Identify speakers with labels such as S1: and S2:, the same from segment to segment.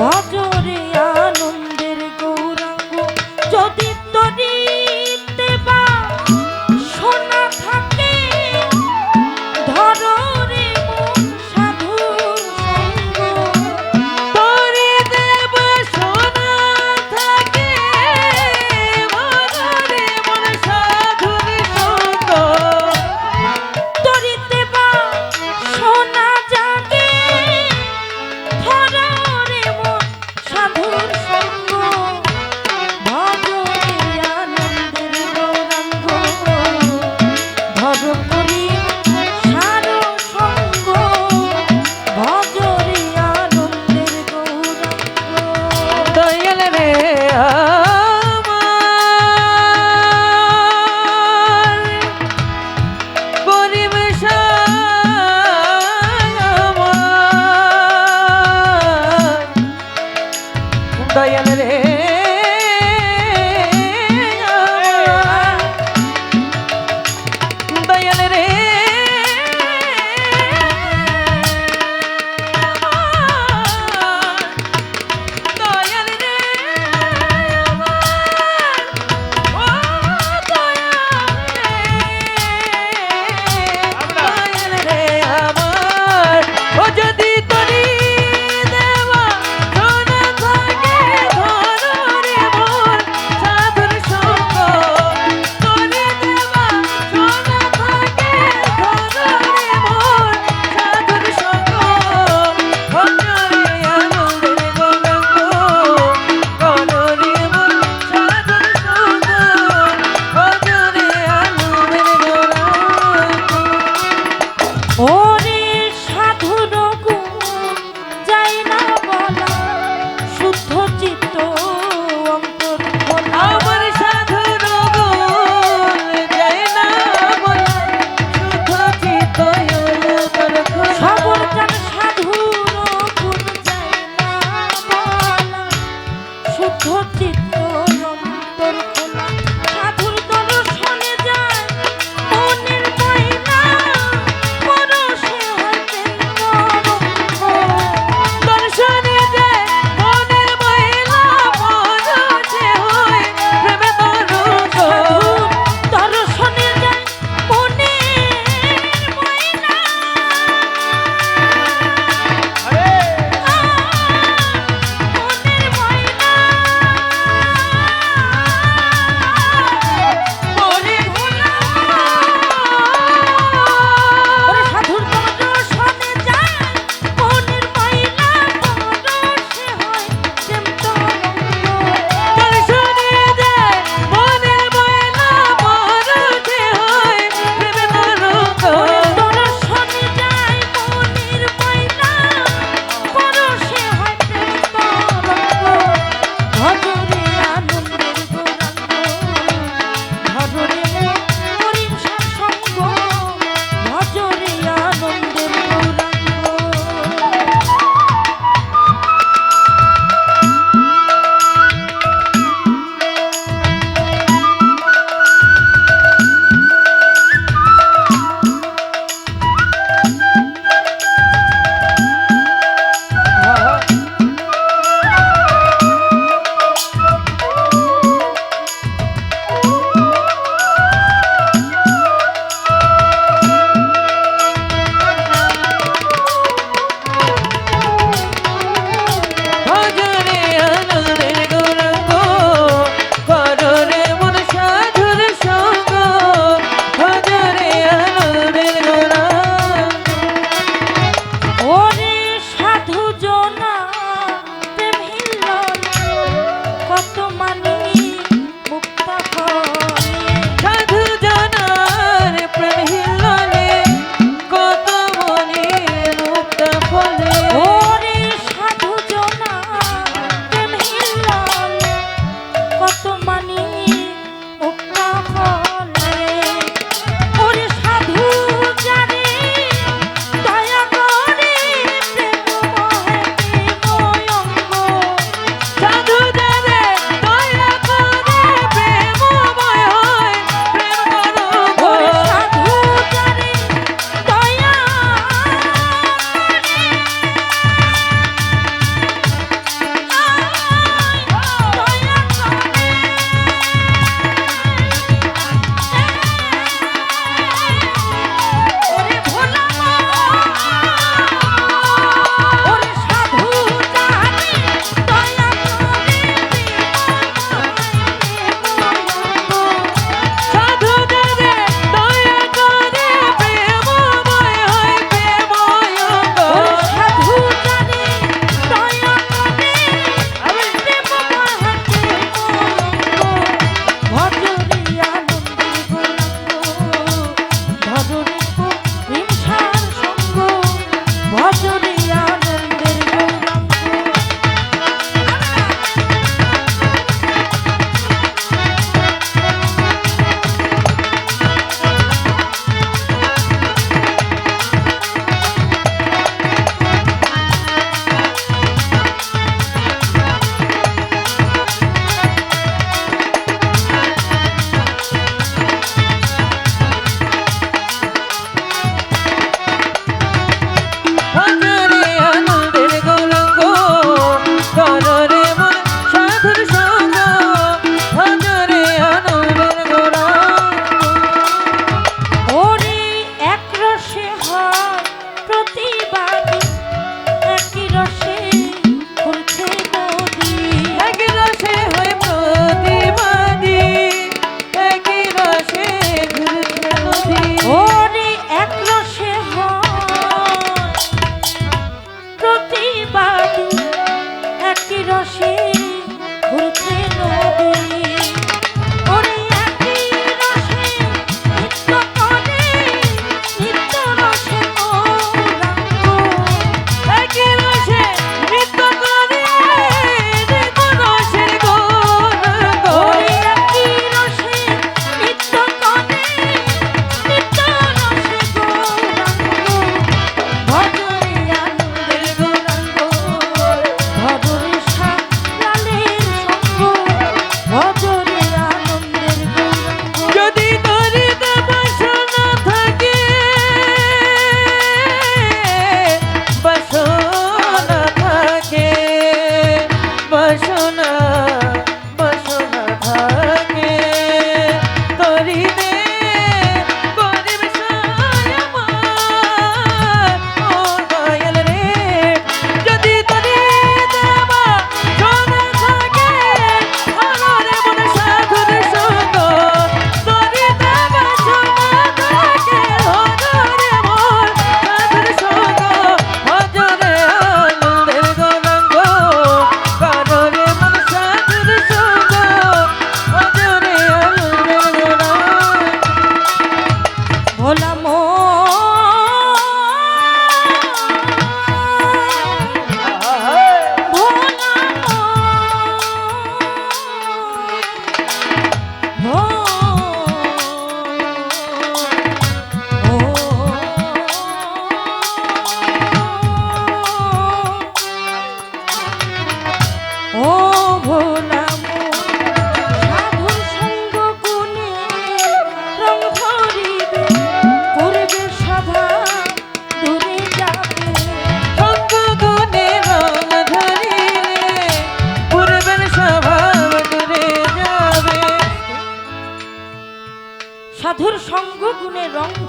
S1: ভজ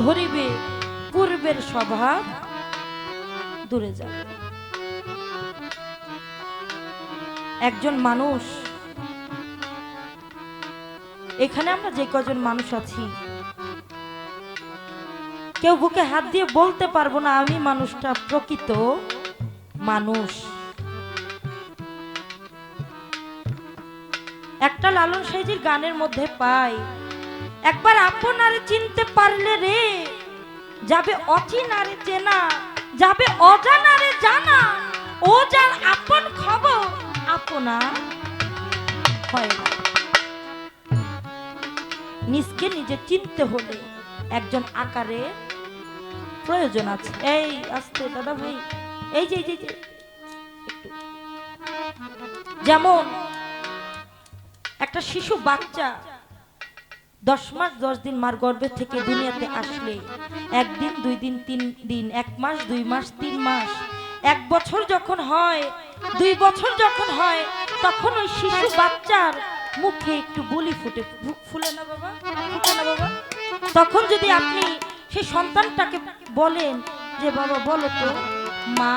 S2: ধরিবে, পূর্বের স্বভাব দূরে যাবে। একজন মানুষ, এখানে আমরা যে কজন মানুষ আছি, কেউ বুকে হাত দিয়ে বলতে পারব না, আমি মানুষটা প্রকৃত মানুষ। একটা লালন সাইজির গানের মধ্যে পাই একবার আপনারে চিনতে পারলে রে। যাবে অচিনারে চেনা, যাবে অজানারে জানা। ও যার আপন খবর আপনা হয় না। নিজকে নিজে চিনতে হলে একজন আকারে প্রয়োজন আছে। এই, আস্তে, দাদা ভাই। এই যে যে যেমন একটা শিশু বাচ্চা দশ মাস, দশ দিন মার গর্ভে থেকে দুনিয়াতে আসলে। একদিন, দুই দিন, তিন দিন, এক মাস, দুই মাস, তিন মাস। এক বছর যখন হয়, দুই বছর যখন হয়, তখন ওই শিশু বাচ্চার মুখে একটু বলি ফুটে। ফুলে না বাবা? ফুটে না বাবা? তখন যদি আপনি সেই সন্তানটাকে বলেন যে, বাবা, বলো তো, মা,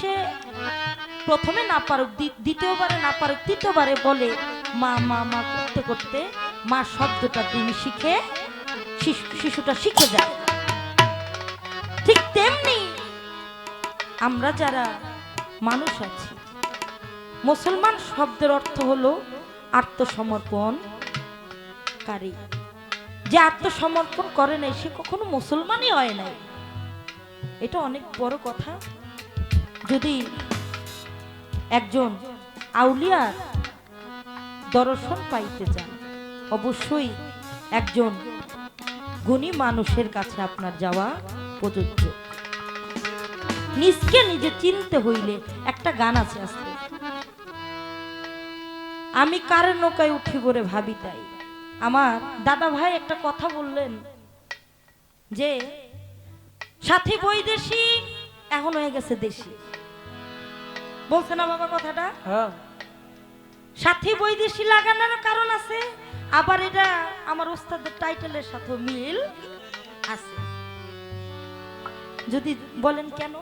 S2: সে প্রথমে না পারুক দ্বিতীয়বারে না পারুক, তৃতীয়বারে বলে, মা মা মা, করতে করতে মা শব্দটা তিনি শিখে শিশু- শিশুটা শিখে যায় ঠিক তেমনি আমরা যারা মানুষ আছি, মুসলমান শব্দের অর্থ হলো আত্মসমর্পণকারী যে আত্মসমর্পণ করে নাই, সে কখনো মুসলমানই হয় নাই। এটা অনেক বড় কথা। যদি একজন আউলিয়ার দর্শন পাইতে চান অবশ্যই একজন গুণী মানুষের কাছে আপনার যাওয়া প্রযোজ্য। নিজকে নিজে চিনতে হইলে একটা গান আছে আসতে আমি কার নৌকায় উঠি করে ভাবি তাই। আমার দাদা ভাই একটা কথা বললেন যে, সাথী বৈদেশি এখন হয়ে গেছে দেশি। বলছে না বাবা কথাটা?
S1: হ্যাঁ।
S2: সাথী বৈদেশি লাগানোর কারণ আছে, আবার এটা আমার ওস্তাদের টাইটেলের সাথে মিল আছে। যদি বলেন কেন?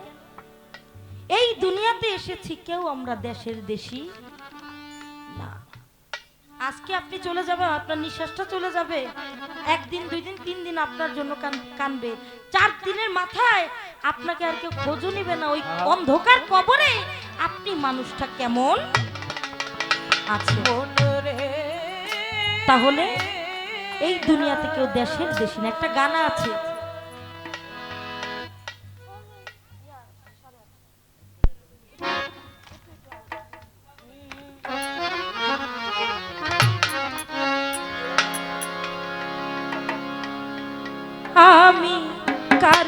S2: এই দুনিয়াতে এসেছি কেউ আমরা দেশের দেশি? না। আজকে আপনি চলে যাবেন আপনার নিঃশ্বাসটা চলে যাবে। একদিন দুই দিন তিন দিন আপনার জন্য কানবে। চার দিনের মাথায় আপনাকে আর কেউ খোঁজও নিবে না। ওই অন্ধকার কবরে আপনি মানুষটা কেমন? আছে। তাহলে এই দুনিয়াতে কেউ দেশের দেশি না একটা গানা আছে। আমি কার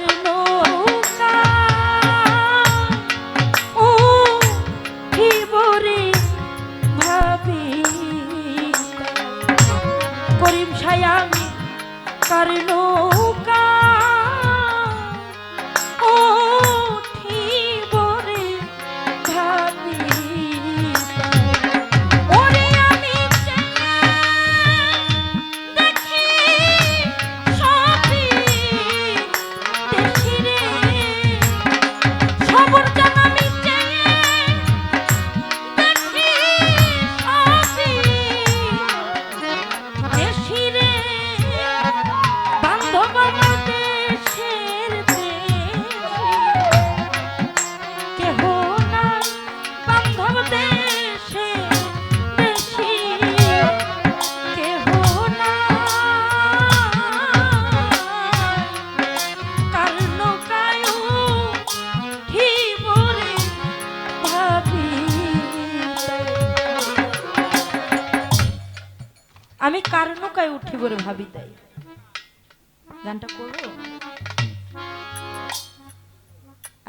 S2: কার নৌকা উঠি বলে ভাবি তাই। গানটা করব?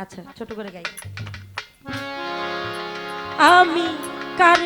S2: আচ্ছা ছোট করে গাই। আমি কার